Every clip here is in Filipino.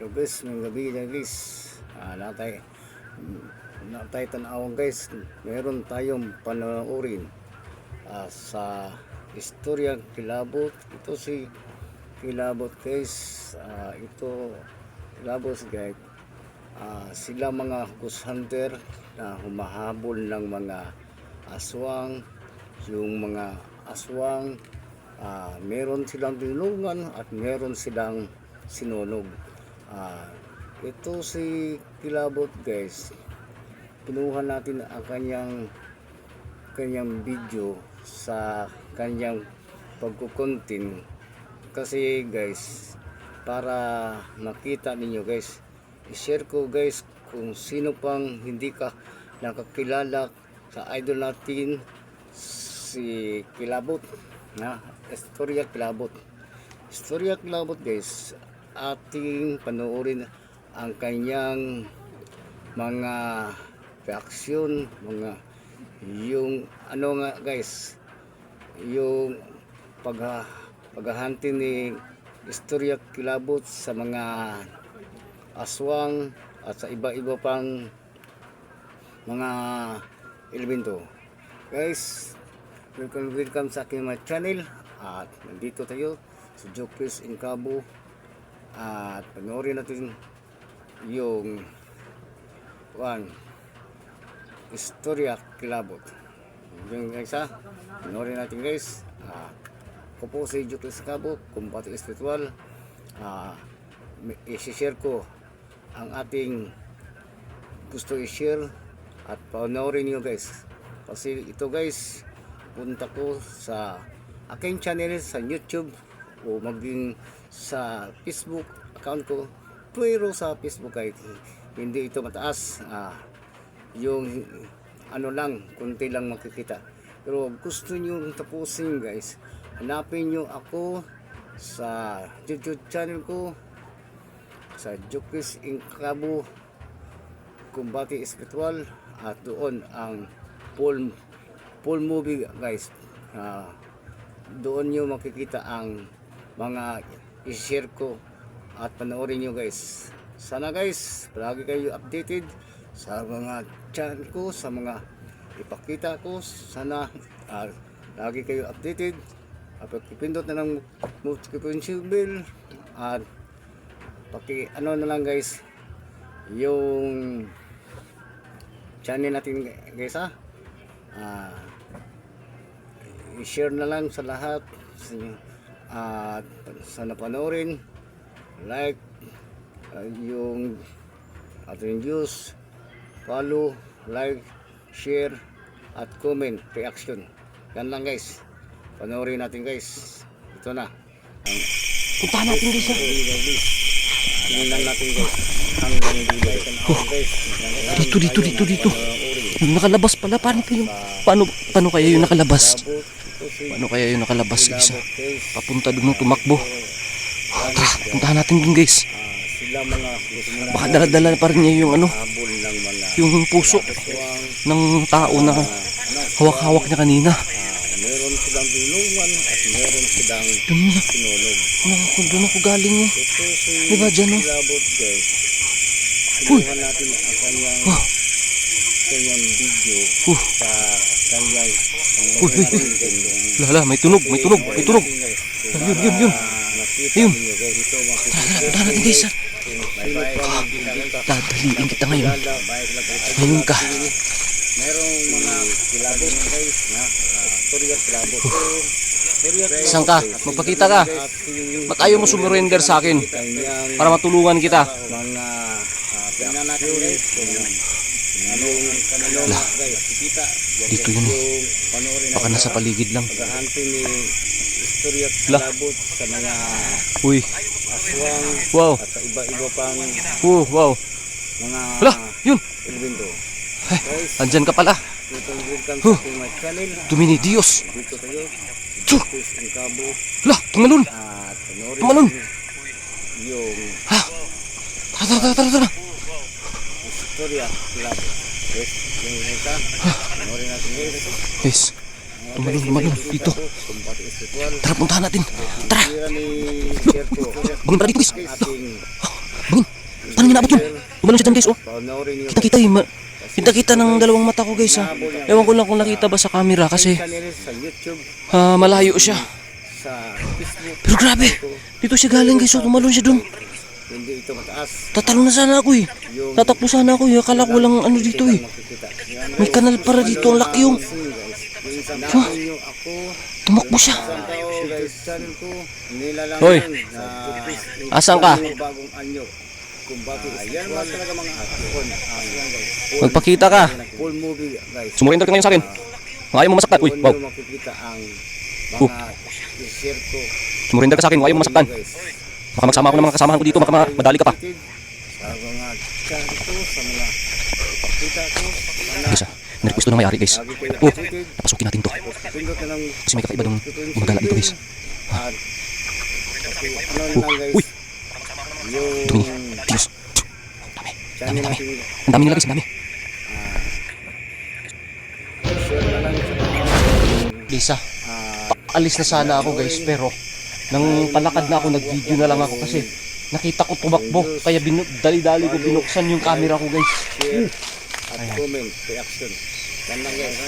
Guys, may gabi na guys. Ah, natay natay tanawang guys. Meron tayong panoorin ah, sa istorya Kilabot. Ito si Kilabot guys. Ah, ito Kilabot guys. Ah, sila mga ghost hunter na humahabol ng mga aswang. Yung mga aswang ah, meron silang tinulungan at meron silang sinunog. Ah, ito si Kilabot guys. Kinuha natin ang kanyang kanyang video sa kanyang pagkukontin kasi guys para makita ninyo guys i-share ko guys kung sino pang hindi ka nakakilala sa idol natin si Kilabot na Istorya Kilabot Istorya Kilabot guys ating panoorin ang kanyang mga reaksyon mga yung ano nga guys yung pag paghahanti ni Istorya Kilabot sa mga aswang at sa iba-iba pang mga elemento. Guys, welcome, welcome sa aking channel at nandito tayo sa Jokers in Cabo at panoorin natin yung one Istorya Kilabot. Yung ha, panoorin natin guys. Ah, ako po si Jokers Cabo, kumpati espiritual. Ah, may- i-share ko ang ating gusto i-share at panoorin nyo guys kasi ito guys punta ko sa aking channel sa YouTube o maging sa Facebook account ko pero sa Facebook kahit hindi ito mataas. Ah, yung ano lang kunti lang makikita. Pero gusto nyo tapusin guys hanapin nyo ako sa YouTube channel ko sa Jokis Incabo Kumbati Espiritual at doon ang full full movie guys. Ah, doon nyo makikita ang mga i-share ko at panoorin nyo guys. Sana guys palagi kayo updated sa mga channel ko sa mga ipakita ko. Sana ah, lagi kayo updated. At pagpipindot na ng notification bell at paki ano na lang guys yung channel natin guys ha Ah, i-share na lang sa lahat sa inyo. At sa napanoorin like ah, yung ating views follow like share at comment reaction yan lang guys panoorin natin guys ito na Puntahan natin guys ha. Tingnan natin guys. Hanggang guys. Dito, dito, dito, dito. Yung nakalabas pala. Paano yung... Paano, paano kaya yung nakalabas? Paano kaya yung nakalabas guys ha? Papunta doon ng tumakbo. Tara, puntahan natin dun guys. Mga Baka daladala pa rin niya yung ano, mga yung puso ng tao na hawak-hawak niya kanina. Ah, meron silang tulungan at meron silang Doon na, sinulog. doon, ako galing eh. Diba dyan, guys. Uy. Oh. kanyang video Uh. sa Uy, uy, uy. Lala, may tunog, may tunog, may tunog. Yun, yun, yun. Ayun. makikita. Puntahan natin guys ha. Dadaliin kita ngayon. Ngayon ka. Merong mga kilabot guys na ah, Surya kilabot. Saan ka? Magpakita ka. Ba't ayaw mo sumurrender sa akin? Para matulungan kita. mga Dito yun eh. Baka nasa paligid lang. kilabot sa mga Uy, aswang wow. at sa iba-iba pang Oh, wow. mga Hala, yun. Ay, guys andyan ka pala. Huh. Dumini Dios. dito tayo Cabo Hala, tumalun. natin yung Ha? Tara, tara, tara, tara, istorya kilabot guys tumalun, tumalun. Dito. Tara, puntahan natin. Tara, bangun pala dito guys. Bangun. niya naabot yun. Tumalon siya dyan guys oh. Panoorin niyo. Kita kita eh. Ma- kita kita ng dalawang mata ko guys ha. Ewan ko lang kung nakita ba sa camera kasi ah, malayo siya. Pero grabe. Dito siya galing guys oh. Tumalon siya dun. Hindi ito mataas. Tatalo na sana ako eh. Tatakbo sana ako eh. Akala ko walang ano dito eh. May kanal para dito. Ang laki. Yung ako, Tumakbo siya. Hoy. Asan ka? yung Magpakita ka. full movie guys. Sumurinder ka ngayon sa akin. Ayaw mo masaktan. Uy, wow. Oh. Sumurinder ka sa akin. Ayaw mo masaktan. Baka magsama ako ng mga kasamahan ko dito. Baka ma- madali ka pa. Ko, ko, Guys ah. Nirequest to ng may-ari guys. Oh, updated. papasukin natin to. Kasi may kakaiba dong gumagala dito guys. Ano Oh, lang guys, uy. yung Dumi. Tinos. Dami. channel dami. Ang dami nila guys. Ang dami. mga, Lisa. ah, Alis na sana ako guys. Pero nang palakad na ako nag-video na lang ako kasi nakita ko tumakbo. Kaya dali-dali ko binuksan yung camera ko guys. share, at comment, reaction. Yan lang guys,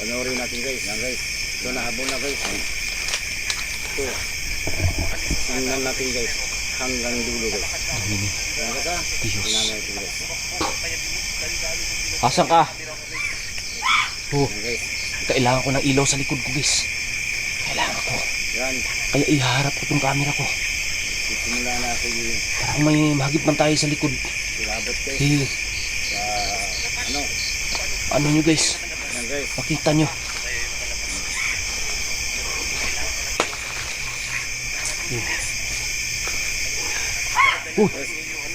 panoorin natin guys, yan guys. Ito na habol na guys. Ito, tingnan natin guys, hanggang dulo guys. Yan ka ka, Diyos. Asan ka? Oh, kailangan ko ng ilaw sa likod ko guys. Kailangan ko. Yan, Kaya iharap ko tong camera ko. sisimula natin yung Para kung may mahagip man tayo sa likod. ilabot guys. Eh, sa ano, ano nyo guys? yan guys. Makita nyo. Uh. Uh,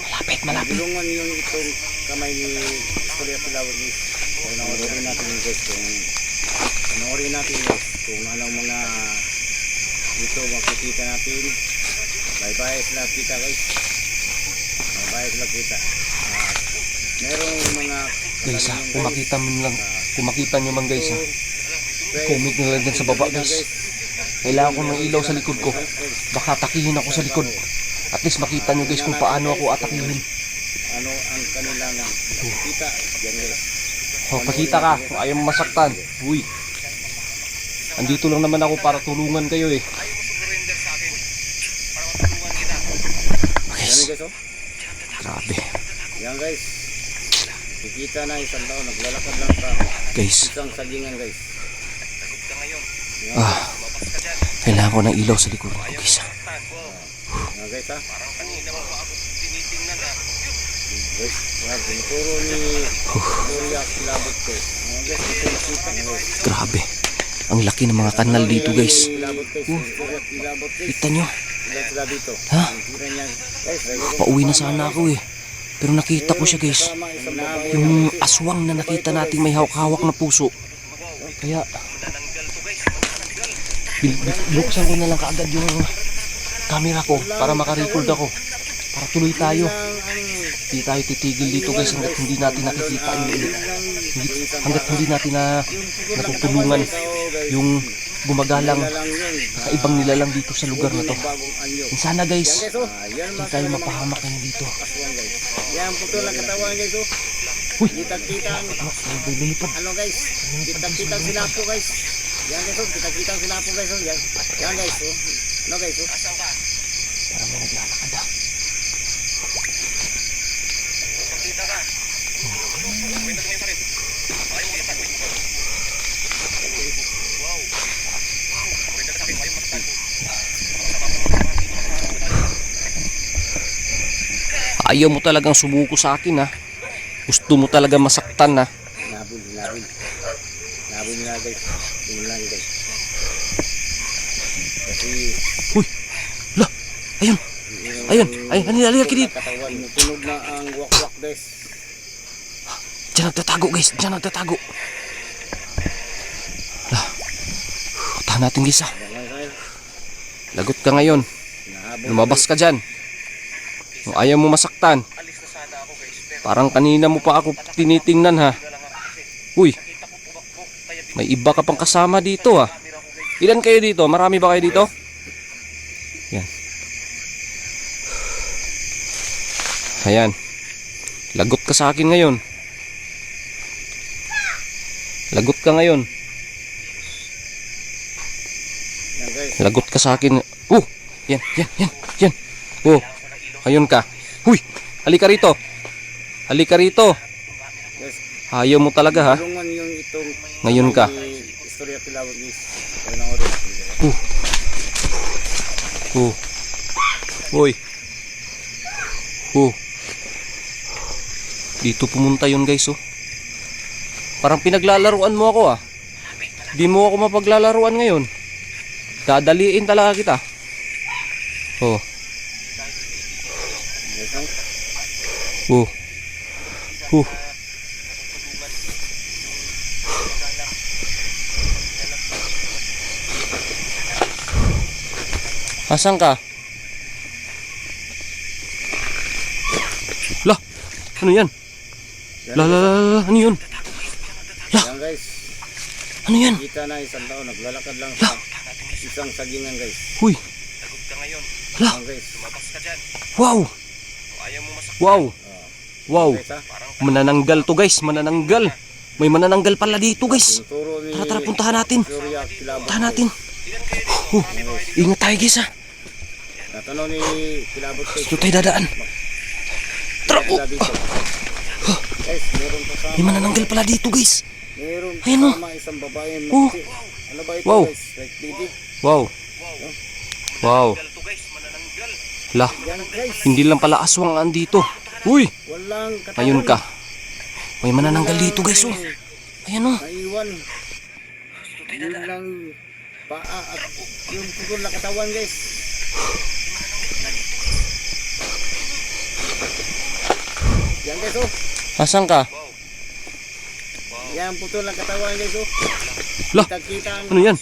malapit, malapit. Tulungan yung itong kamay ni Istorya Pilawag guys. Panoorin natin guys kung panoorin natin guys kung anong mga dito makikita natin. Bye bye sila kita guys. Bye bye sila kita. Ah, merong mga Guys ha, kung makita mo lang, kung makita nyo man guys ha, guys, comment nyo lang dyan sa baba guys. Kailangan ko ng ilaw sa likod ko. Baka atakihin ako sa likod. At least makita nyo guys kung paano ako atakihin. ano ang kanilang nakikita. Yan guys. Oh, pakita ka ayaw masaktan. Uy. Andito lang naman ako para tulungan kayo eh. Yan Guys, guys oh. Grabe. Yan guys. Kikita na isang taon naglalakad lang sa Guys, isang sagingan guys. ah, kailangan ko ng ilaw sa likod ko guys. Yan guys ha. Guys, yan, tinuturo ni Gloria Kilabot guys. Yan guys, ito yung kita guys. Grabe. Ang laki ng mga kanal dito guys. Guys. Kita nyo, sila dito? Ha? Pauwi na sana ako eh. Pero nakita ko siya guys. Yung aswang na nakita nating may hawak-hawak na puso. Kaya, buksan ko na lang kaagad yung camera ko para makarecord ako. Para tuloy tayo. Ang ang Hindi tayo titigil dito guys hanggat hindi natin nakikita yung ulit. Hanggat hindi natin na natutulungan yung gumagalang kakaibang nilalang dito sa lugar na to. And sana guys, hindi tayo mapahamak ngayon dito. Yan puto lang katawan guys oh. Uy! Kitang-kita ang Ano, guys, kitang-kita ang sila po guys. Yan guys, oh, kitang-kita ang sila po guys. Oh. Yan, yan guys, oh. Ano guys, oh. Parang may naglalakad ah. Ayaw mo talagang sumuko sa akin ha. Gusto mo talaga masaktan ha. Hinabol, hinabol. Hinabol nila guys. Tingnan lang guys. Kasi, Uy! La! Ayun! Ayun! Ay, halika, halika, kinip! katawan, tunog na ang wak-wak guys. Diyan nagtatago guys, diyan nagtatago. La. Tahan natin guys ha. Lagot ka ngayon. Lumabas ka dyan. Ayaw mo masaktan. Parang kanina mo pa ako tinitingnan ha. Uy. May iba ka pang kasama dito ha. Ilan kayo dito? Marami ba kayo dito? Yan. Ayan. Lagot ka sa akin ngayon. Lagot ka ngayon. Lagot ka sa akin. Oh! Yan, yan, yan, yan. Oh, ayun ka. Huy! Halika rito. Halika rito. Ayaw mo talaga ha. Ngayon ka. oras. Oh. Hoy. Oh. Dito pumunta yun guys oh. Parang pinaglalaruan mo ako ah. Di mo ako mapaglalaruan ngayon. Dadaliin talaga kita. Oh. Guys, no? Oh. Oh. Asan ka? Lah, ano yan? Yan, La la la la, la, ano yun? Yan guys. Ano yan? Kita na isang tao naglalakad lang sa isang sagingan guys. Huy, La. Yan guys. wow! Wow! Wow! Manananggal to guys, manananggal. May manananggal pala dito guys. Tara tara, puntahan natin. Puntahan natin. Oh, ingat tayo guys ha. Dito tayo dadaan. Tara oh. Pa sama. May manananggal pala dito guys. Pa Ayun, oh. Oh. Wow. Wow. Wow. La, hindi lang pala aswang ang andito. Uy, Walang katawan. ayun ka. May manananggal dito guys oh. Ayan oh. Naiwan. Yun lang paa at yung putol na katawan guys. Yan guys oh. Asan ka? Yan putol na katawan guys oh. La, Kita-kita ang ano yan?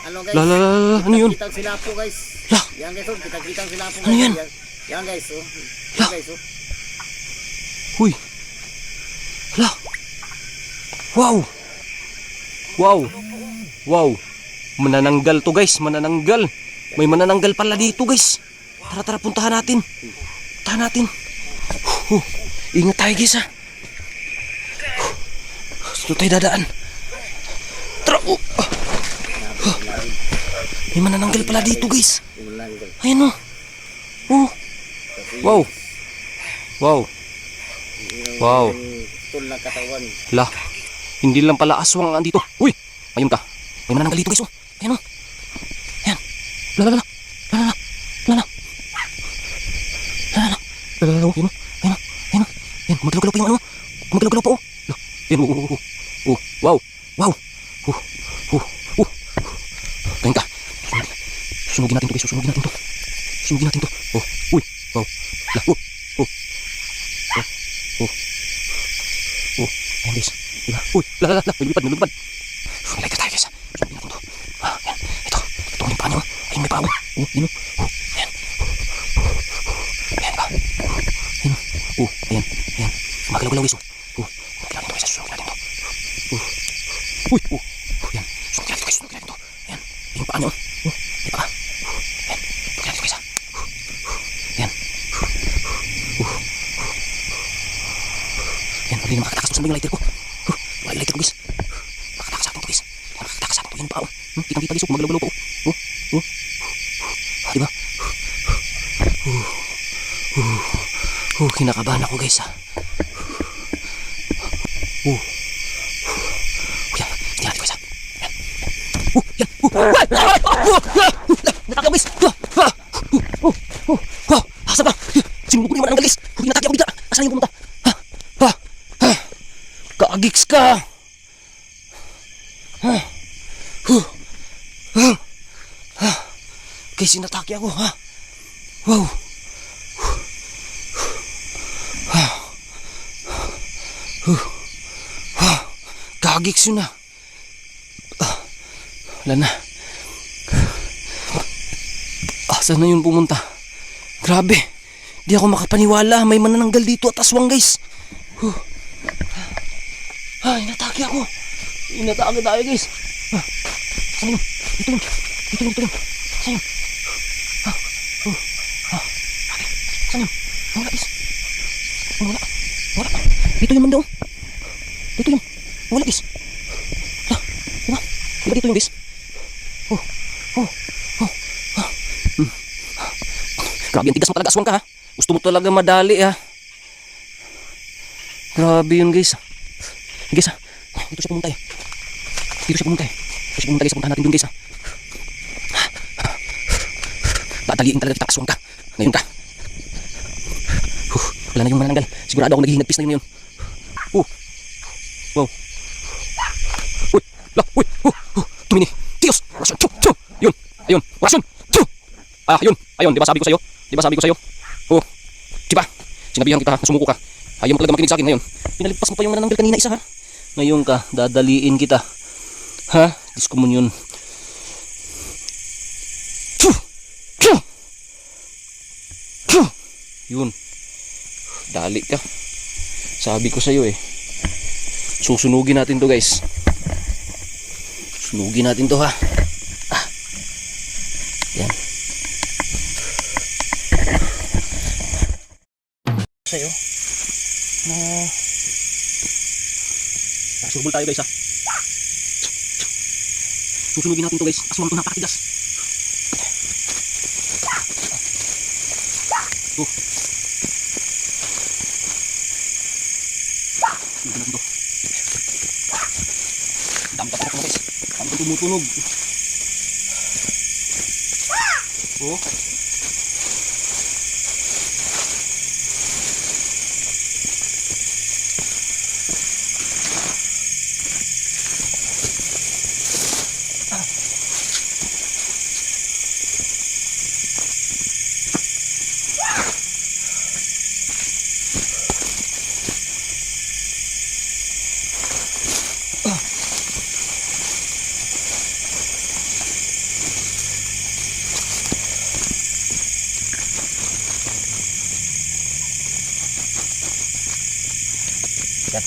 ano guys. La la la la, ano yun? Kita-kita ang silapo guys. La, Yan guys oh. Kita-kita ang silapo Ano guys. yan? Yan, yan guys oh. Yan guys oh. Huy. La. Wow. Wow. Wow. Manananggal to guys, manananggal. May manananggal pala dito guys. Tara tara, puntahan natin. Puntahan natin. Huh. Ingat tayo guys ha. Dito tayo dadaan. Tara. Oh. Huh. May manananggal pala dito guys. Ayan oh. Oh. Kasi Wow. Wow. Wow. putol na katawan. La, hindi lang pala aswang ang andito. Uy, ayun ka. May manananggal dito guys oh. Ayan oh. Ayan. La la la la. La la la. La la. La la la. La oh. Ayan oh. Ayan oh. Ayan oh. Ayan, gumagalaw-galaw pa yung ano. Gumagalaw-galaw pa oh. La. Ayan oh. oh, oh, oh. Oh, wow. Wow. Oh. Oh. Oh. Kain ka. Sunugin natin to guys. Sunugin natin to. Sunugin natin to. Oh. Uy. Wow. La. Oh. Oh. Oh. Oh. Oh, ayan guys. Diba? Uy, la la la, may lumipad, may lumipad. May tayo guys. natin to. Ah, ayan. Ito. Ito yung paa. Ayun, may paa. oh. Yun oh. Oh, ayan. Ayan ba? Ayan oh. Oh, ayan. Ayan. Gumagalaw-galaw guys. oh. Oh, sunugin natin to guys. Sunugin natin to. Oh. Uy, oh. Oh, ayan. Sunugin natin to guys. Sunugin natin to. Ayan. Ayan yung paa niya. oh. Oh, may paa. Oh, ayan. Sunugin natin to guys. ha. Ayan. Oh. Yan, huli na makakatakas. Saan ba yung lighter ko? Huh, wala yung lighter ko, guys. Makakatakas sa atin to, guys. Yan, makakatakas sa atin to. Yan pa, oh. Hmm, kitang-kita, guys. Oh, gumagalaw-galaw pa, oh. Oh, oh. Ah, diba? Uh, uh, uh, kinakabahan ako, guys, ha. Uh. Uh, yan. Hindi natin, guys. Yan. Uh, yan. Uh, ah, ah, ah, uh, ah, natakaw, guys. Uh, ah, uh, uh, uh, uh, asa ba? Sinunog naman ang galis. Hindi nataki ako dito. Asan yung pumunta? Ha? Ha? Ha? Kaagiks ka! Ha? Huh? Huh? Ha? Kay sinatake ako, ha? Wow! Kaagiks yun na. Ah, Wala na. Asan na yun pumunta? Grabe. Di ako makapaniwala. May manananggal dito at aswang guys. Huh. Ah, inatake ako. Inatake tayo guys. Ah, saan yun? Dito yun. Dito yun, dito yun. Saan yun? Ah, oh. Ah, okay. Saan yun? Wala guys. Wala. Wala. Dito yung manda oh. Dito yung. Wala guys. Wala. Diba? Diba dito yung guys? Oh. Oh. Oh. Ah. Hmm. Grabe, ang tigas mo talaga aswang ka ha. Gusto mo talaga madali ha. Grabe yun guys. Guys ha. Dito siya pumunta eh. Dito siya pumunta eh. Dito siya pumunta guys. Puntahan natin dun guys ha. Dadaliin talaga kita aswang ka. Ngayon ka. Huh, wala na yung manananggal. Sigurado ako naghihinagpis na yun yun. Wow. Uy. La. Uy. Uh. Uh. Tumini. Tios. Orasyon. Chu. Chu. Yun. Ayun. Orasyon. Chu. Ah, yun. Ayun. Di ba sabi ko sa'yo? Di ba sabi ko sa'yo? Oh. Diba? Sinabihan kita na sumuko ka. Ayaw mo talaga makinig sa akin ngayon. Pinalipas mo pa yung manananggal kanina isa ha. Ngayon ka. Dadaliin kita. Ha? Diyos yun. Chu. Chu. Chu. Yun. Dali ka. Sabi ko sa'yo eh. Susunugin natin to guys. Sunugin natin to ha. Ah. Yan. Sa'yo. Na... Nasurbol tayo guys ha. Susunugin natin to guys. Aswang to napakatigas. Oh. Susunugin natin to. Dami ka pa guys. Dami ka tumutunog. Oh. Yan.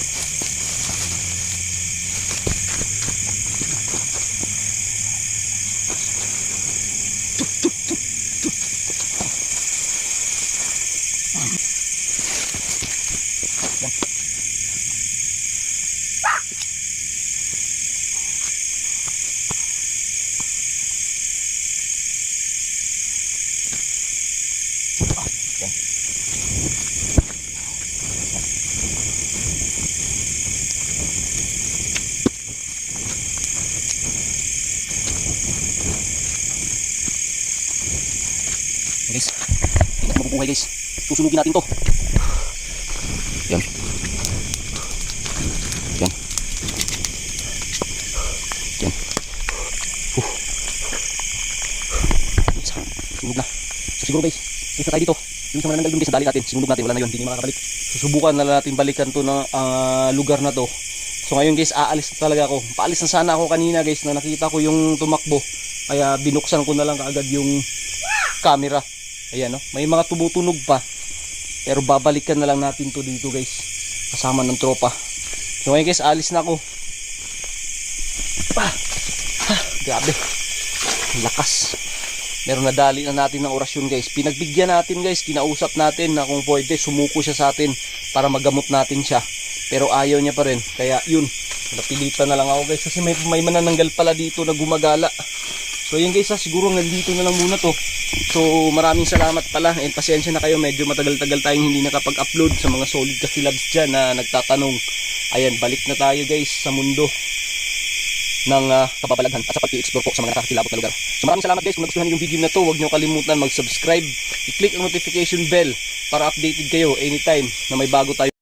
Guys, hindi natin mabubuhay guys. Susunugin natin to. Yan. Yan. Yan. Uh. Isa. Sunog na. So siguro guys, isa tayo dito. Yung sa manananggal dun guys, dali natin. Sinunog natin, wala na yun. Hindi na makakabalik. Susubukan na natin balikan to na ah, lugar na to. So ngayon guys, aalis na talaga ako. Paalis na sana ako kanina guys na nakita ko yung tumakbo. Kaya binuksan ko na lang kaagad yung camera. Ayan no, may mga tumutunog pa. Pero babalikan na lang natin to dito guys. Kasama ng tropa. So ngayon guys, alis na ako. Ah, ah, grabe. Lakas. Meron nadali na natin ng orasyon guys. Pinagbigyan natin guys, kinausap natin na kung pwede sumuko siya sa atin para magamot natin siya. Pero ayaw niya pa rin. Kaya yun, napilitan na lang ako guys kasi may, may manananggal pala dito na gumagala. So yun guys ha, siguro nandito na lang muna to. So maraming salamat pala and pasensya na kayo medyo matagal-tagal tayong hindi nakapag-upload sa mga solid kakilabs dyan na nagtatanong. Ayan, balik na tayo guys sa mundo ng uh, kababalaghan at sa pag-i-explore po sa mga nakakakilabot na lugar. So maraming salamat guys kung nagustuhan niyo yung video na to, huwag niyo kalimutan mag-subscribe, i-click ang notification bell para updated kayo anytime na may bago tayo